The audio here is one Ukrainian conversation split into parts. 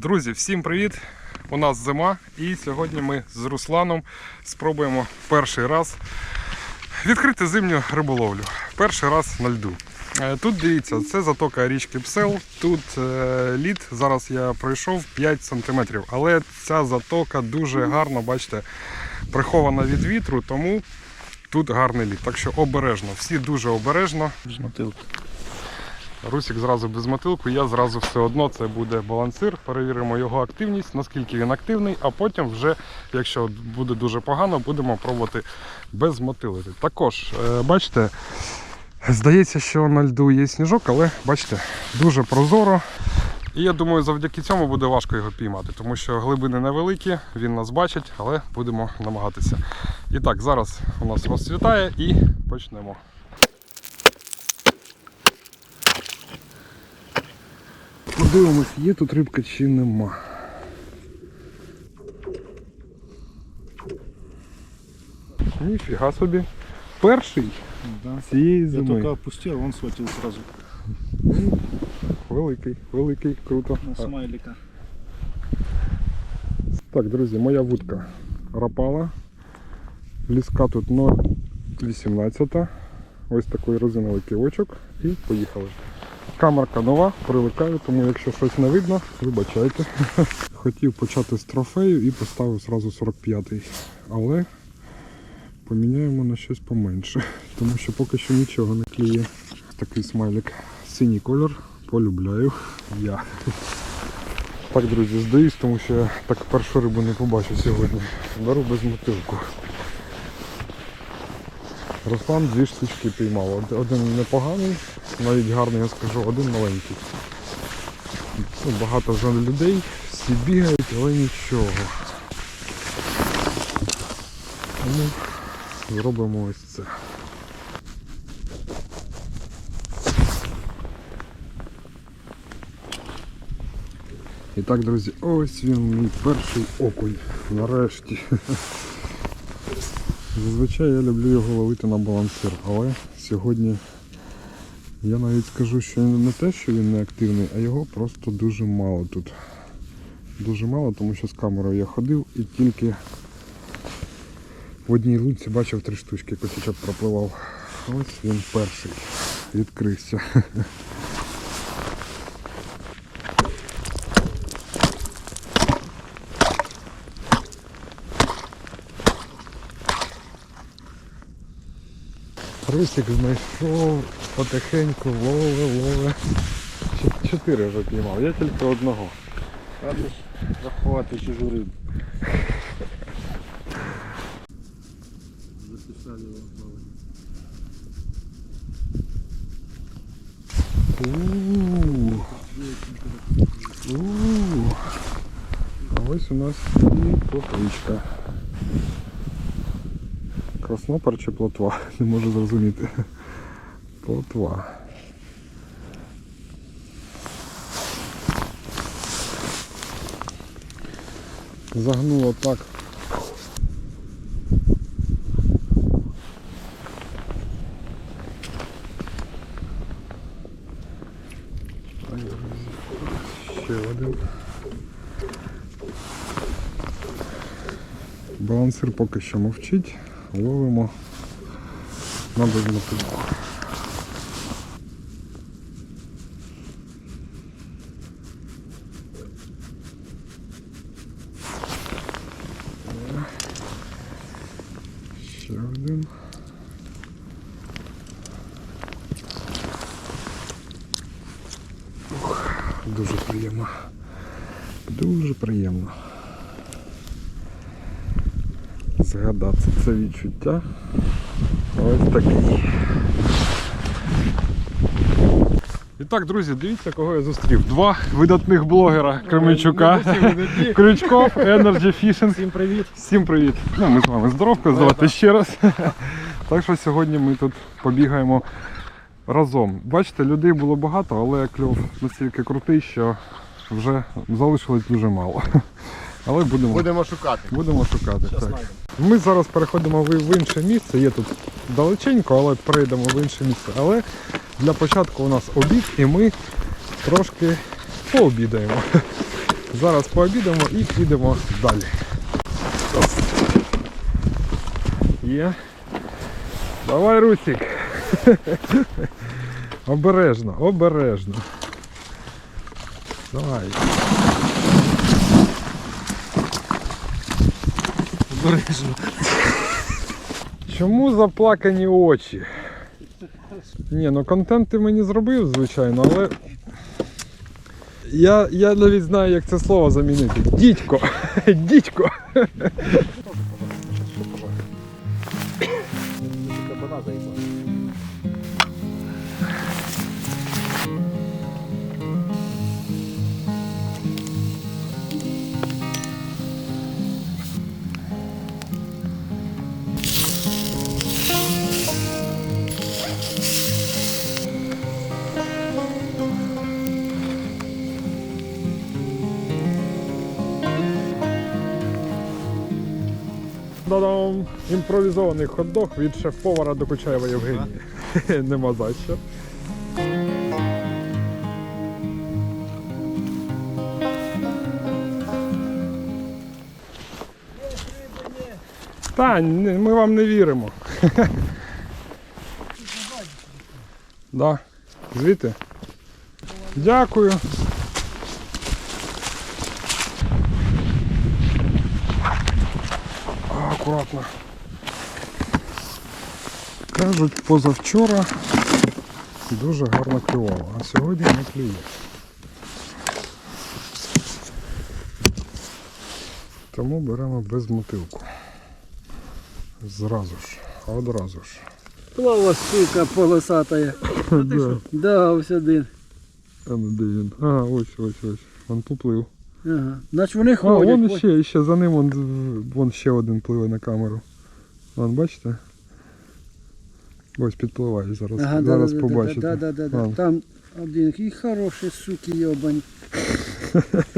Друзі, всім привіт! У нас зима, і сьогодні ми з Русланом спробуємо перший раз відкрити зимню риболовлю. Перший раз на льду. Е, Тут дивіться, це затока річки Псел. Тут е, лід. Зараз я пройшов 5 см. Але ця затока дуже гарно, бачите, прихована від вітру, тому тут гарний лід. Так що обережно, всі дуже обережно. Мотилка. Русик зразу без мотилку, я зразу все одно це буде балансир. Перевіримо його активність, наскільки він активний, а потім вже, якщо буде дуже погано, будемо пробувати без мотилити. Також, е, бачите, здається, що на льду є сніжок, але бачите, дуже прозоро. І я думаю, завдяки цьому буде важко його піймати, тому що глибини невеликі, він нас бачить, але будемо намагатися. І так, зараз у нас розцвітає і почнемо. Подивимось, є тут рибка чи нема. Ніфіга собі. Перший Да. цієї Я только зими. опустил, он схватил сразу Великий, великий, круто. на смайлика. Так, друзі, моя вудка рапала. Ліска тут 0,18. Ось такий резиновий кілочок і поїхали. Камерка нова, привикаю, тому якщо щось не видно, вибачайте. Хотів почати з трофею і поставив сразу 45-й. Але поміняємо на щось поменше, тому що поки що нічого не кліє. Такий смайлик. Синій колір, полюбляю я. Так, друзі, здаюсь, тому що я так першу рибу не побачив сьогодні. Беру без мотилку. Руслан дві штучки піймав. Один непоганий, навіть гарний, я скажу, один маленький. Ну, багато вже людей, всі бігають, але нічого. Тому зробимо ось це. І так, друзі, ось він мій перший окунь. Нарешті. Зазвичай я люблю його ловити на балансир, але сьогодні я навіть скажу, що не те, що він не активний, а його просто дуже мало тут. Дуже мало, тому що з камерою я ходив і тільки в одній лунці бачив три штучки, косячок пропливав. Ось він перший відкрився. Русик знайшов потихеньку, лове, лове. Чо- Чотири вже піймав, я тільки одного. Захваты чужую рыбу. Записали его плавание. У-у-у. У-у-у. А ось у нас і плотвичка. Краснопер чи плотва? Не можу зрозуміти. Плотва. Загнуло. Так, Ще один. Балансир поки що мовчить. Ловимо на безмотивку. Ще один. Ух, дуже приємно. Дуже приємно. Згадати це відчуття. Ось такий. І так, друзі, дивіться, кого я зустрів. Два видатних блогера Кременчука. Крючков, Energy Fishing. Всем привет. Всім привіт! Ну, ми з вами здоровка, здавати ще раз. Так що сьогодні ми тут побігаємо разом. Бачите, людей було багато, але кльов настільки крутий, що вже залишилось дуже мало. Але будемо, Будемо шукати. будемо шукати. Так. Ми зараз переходимо в в інше місце. Є тут далеченько, але перейдемо в інше місце. Але для початку у нас обід і ми трошки пообідаємо. Зараз пообідаємо і підемо далі. Є. Давай, Русик. Обережно, обережно. Давай. Обережно. Чому заплакані очі? Ні, ну контент ти мені зробив, звичайно, але. Я, я навіть знаю, як це слово замінити. Дідько! Дідько! Та-дам! Імпровізований хот-дог від шеф-повара Докучаєва Євгенії. Нема за що. Та, ми вам не віримо. Да. Звідти? Дякую. А, акуратно. Кажуть, позавчора дуже гарно клювало, а сьогодні не клює. Тому беремо без мотилку. Зразу ж, одразу ж. Плава сука полосатая. Да. Да, ось один. А де він? А, ось, ось, ось. Він поплив. Ага. Значить вони А, вон ще, ще за ним вон, вон ще один пливе на камеру. Вон, бачите? Ось підпливає зараз. Ага, зараз да, побачите. Да, да, да, да. Вон. Там один який хороший, суки, йобані.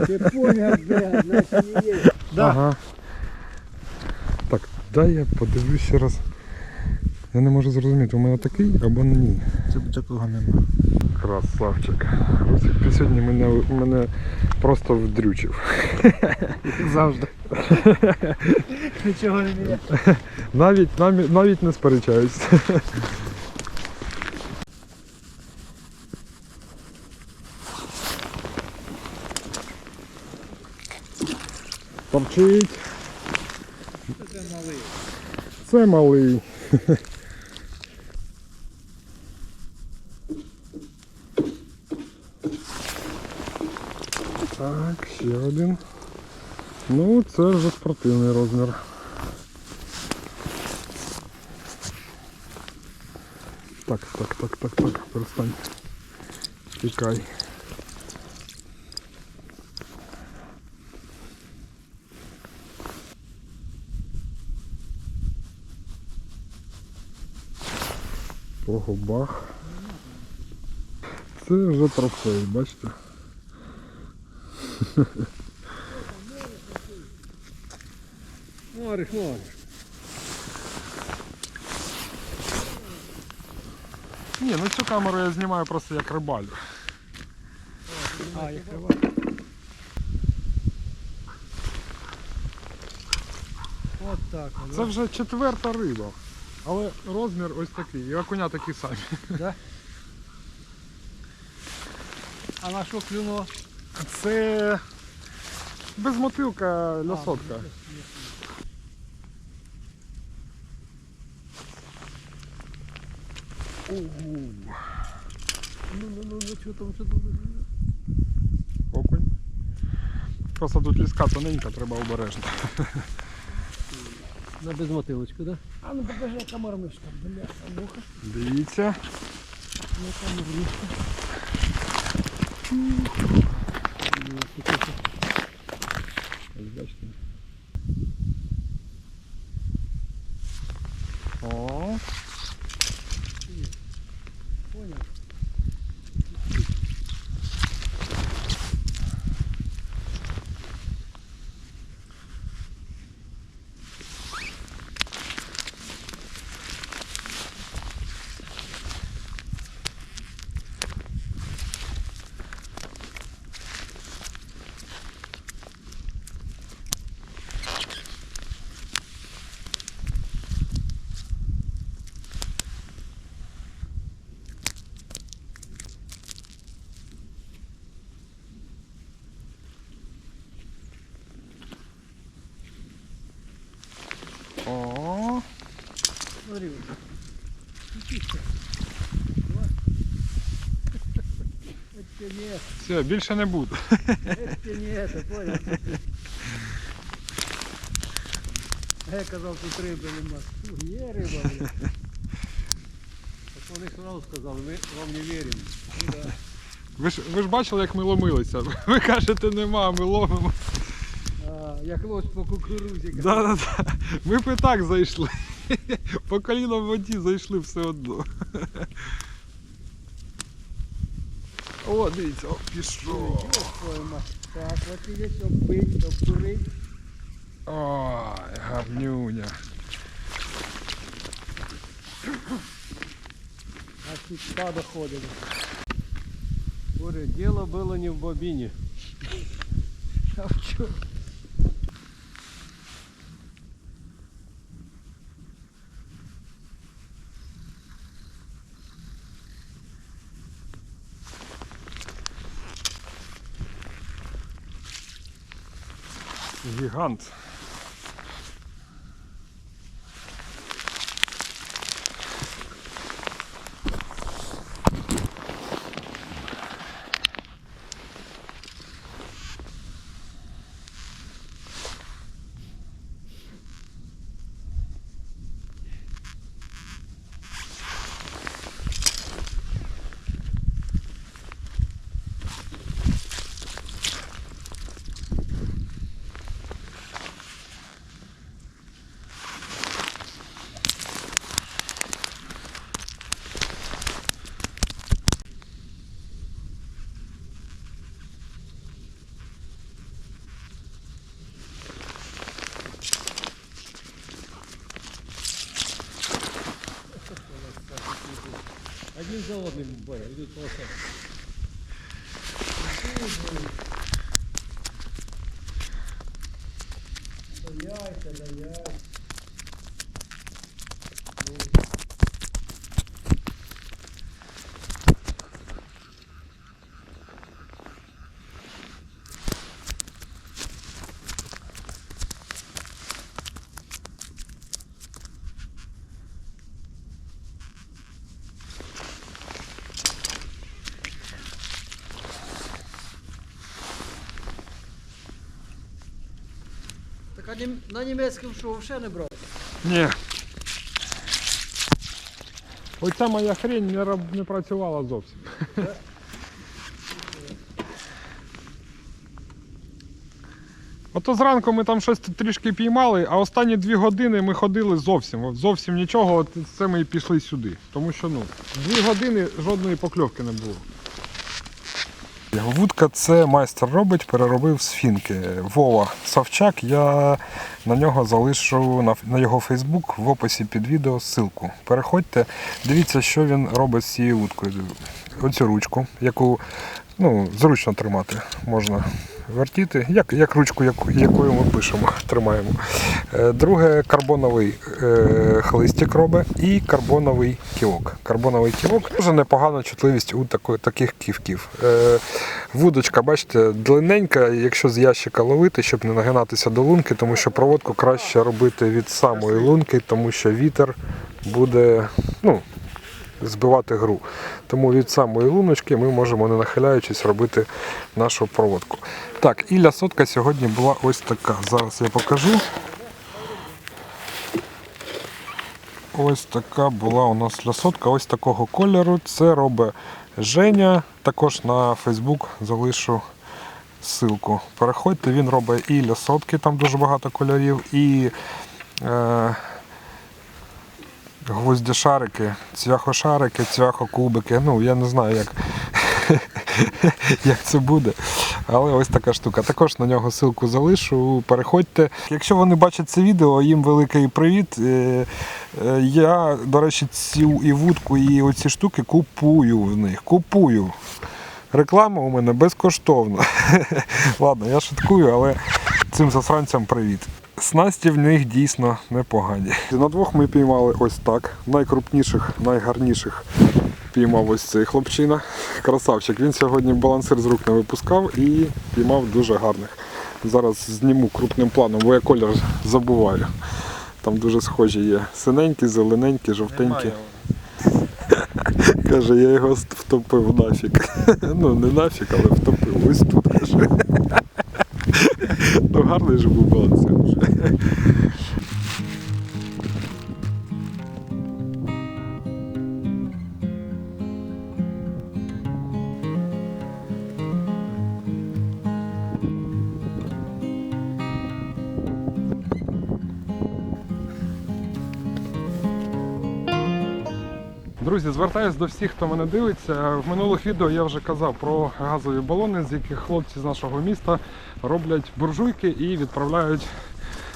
Ти поняв, блядь, значить не є. Да. Ага. Так, дай я подивлюсь ще раз. Я не можу зрозуміти, у мене такий або ні. Це такого нема. Красавчик. Русик, ти сьогодні мене, мене просто вдрючив. Завжди. Нічого не є. Навіть, навіть, навіть не сперечаюсь. Торчить. Це малий. Це малий. Так, ще один. Ну, це вже спортивний розмір. Так, так, так, так, так, перестань. Тікай. По губах. Це вже трофей, бачите? Мориш, мориш. Ні, ну цю камеру я знімаю просто як рибалю. А, як От так. Це вже четверта риба. Але розмір ось такий. І окуня такі самі. Да? А на що клюнуло? Це безмотилка лясотка. Ну, ну, ну, ну, що там, що там? Окунь. Просто тут ліска тоненька, треба обережно. На безмотилочку, да? А ну покажи, яка мармишка, бля, а ну-ка, Дивіться. яка мармишка. Ось бачите. Все, більше не буду. це, понял? Я казав, тут риби нема. Є риба, блядь. Так вони сразу сказали, ми вам не віримо. Ви ж, ви ж бачили, як ми ломилися. Ви кажете, нема, ми ловимо. А, як лось по кукурузі. Да, да, да. Ми б і так зайшли. По коліно в воді зайшли все одно. О, дивіться, о, пішов. Твою мать. Так, от і є оббить, обдурить. Ой, гарнюня. А тут стадо ходили. Говорю, дело было не в бобине. А в чому? Гігант. Один за одним, Боря, йдуть полоса. Да яйця, да яйця. Так а нім- на німецькому що взагалі не брав? Ні. Оця моя хрень не, не працювала зовсім. Ото зранку ми там щось трішки піймали, а останні дві години ми ходили зовсім. Зовсім нічого, от це ми і пішли сюди. Тому що ну, дві години жодної покльовки не було. Вудка це майстер робить, переробив з фінки. Вова Савчак. Я на нього залишу на, його Фейсбук в описі під відео ссылку. Переходьте, дивіться, що він робить з цією вудкою. Оцю ручку, яку ну, зручно тримати можна вертіти, як, як ручку, яку, якою ми пишемо, тримаємо. Е, Друге карбоновий е, хлистик робить і карбоновий ківок. Карбоновий ківок дуже непогана чутливість у тако, таких ківків. Е, вудочка, бачите, длинненька, якщо з ящика ловити, щоб не нагинатися до лунки, тому що проводку краще робити від самої лунки, тому що вітер буде ну, збивати гру. Тому від самої луночки ми можемо, не нахиляючись, робити нашу проводку. Так, і лясотка сьогодні була ось така. Зараз я покажу. Ось така була у нас лясотка, ось такого кольору. Це робить Женя. Також на Фейсбук залишу ссылку. Переходьте, він робить і лясотки, там дуже багато кольорів, і е, гвоздішарики, цвяхошарики, цвяхокубики. Ну, я не знаю, як, як це буде. Але ось така штука. Також на нього ссылку залишу. Переходьте. Якщо вони бачать це відео, їм великий привіт. Е, е, Я, до речі, цю і вудку, і оці штуки купую в них. Купую. Реклама у мене безкоштовна. Ладно, я шуткую, але цим засранцям привіт. Снасті в них дійсно непогані. На двох ми піймали ось так. Найкрупніших, найгарніших піймав ось цей хлопчина. Красавчик. Він сьогодні балансир з рук не випускав і піймав дуже гарних. Зараз зніму крупним планом, бо я колір забуваю. Там дуже схожі є. Синенькі, зелененькі, жовтенькі. Каже, я його втопив нафіг. Ну, не нафіг, але втопив. Ось тут каже. Ну гарний же був балансир Друзі, звертаюсь до всіх, хто мене дивиться. В минулих відео я вже казав про газові балони, з яких хлопці з нашого міста роблять буржуйки і відправляють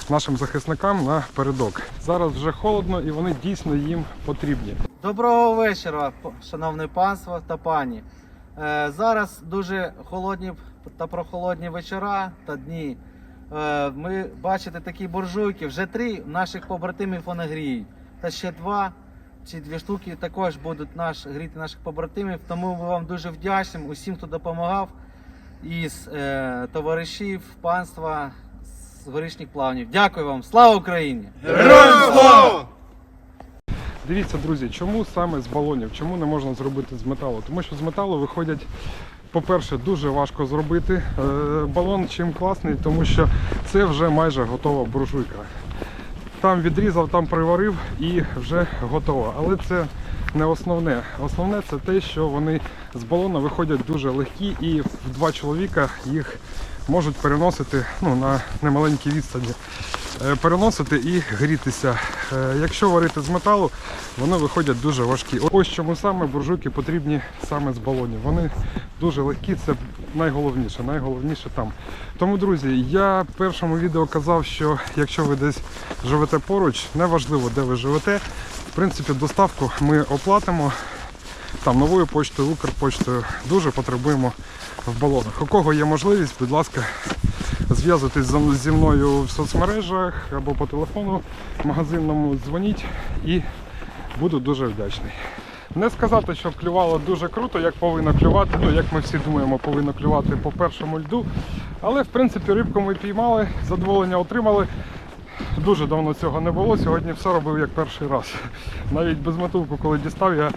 нашим захисникам на передок. Зараз вже холодно і вони дійсно їм потрібні. Доброго вечора, шановне панство та пані. Е, зараз дуже холодні та прохолодні вечора та дні. Е, ми бачите такі буржуйки. Вже три наших побратимів вони гріють. Та ще два чи дві штуки також будуть наш, гріти наших побратимів. Тому ми вам дуже вдячні усім, хто допомагав із е, товаришів, панства з горішніх плавнів. Дякую вам! Слава Україні! Дивіться, друзі, чому саме з балонів? Чому не можна зробити з металу? Тому що з металу виходять, по-перше, дуже важко зробити. Е, Балон чим класний, тому що це вже майже готова буржуйка. Там відрізав, там приварив і вже готово. Але це не основне. Основне це те, що вони з балона виходять дуже легкі і в два чоловіка їх можуть переносити ну, на немаленькій відстані. Е, Переносити і грітися. Е, Якщо варити з металу, вони виходять дуже важкі. Ось чому саме буржуйки потрібні саме з балонів. Вони дуже легкі, це найголовніше, найголовніше там. Тому, друзі, я в першому відео казав, що якщо ви десь живете поруч, неважливо де ви живете. В принципі, доставку ми оплатимо там новою почтою, Укрпочтою. Дуже потребуємо в балонах. У кого є можливість, будь ласка, зв'язуйтесь зі- мною в соцмережах або по телефону магазинному, дзвоніть і буду дуже вдячний. Не сказати, що клювало дуже круто, як повинно клювати, ну як ми всі думаємо, повинно клювати по першому льду. Але в принципі рибку ми піймали, задоволення отримали. Дуже давно цього не було. Сьогодні все робив як перший раз. Навіть без мотилку, коли дістав, я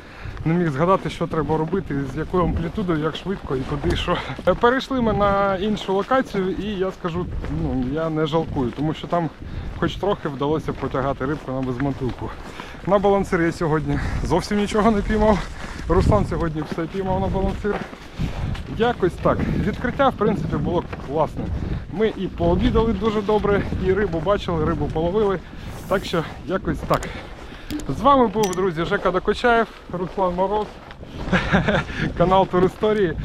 не міг згадати, що треба робити, з якою амплітудою, як швидко і куди що. Е, Перейшли ми на іншу локацію, і я скажу, ну я не жалкую, тому що там хоч трохи вдалося потягати рибку на безмотилку. На балансир я сьогодні зовсім нічого не піймав. Руслан сьогодні все піймав на балансир. Якось так. Відкриття, в принципі, було класне. Ми і пообідали дуже добре, і рибу бачили, рибу половили. Так що якось так. З вами був, друзі, Жека Докочаєв, Руслан Мороз, канал Туристорії.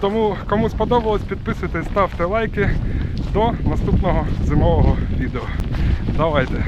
Тому кому сподобалось, підписуйтесь, ставте лайки. До наступного зимового відео. Давайте.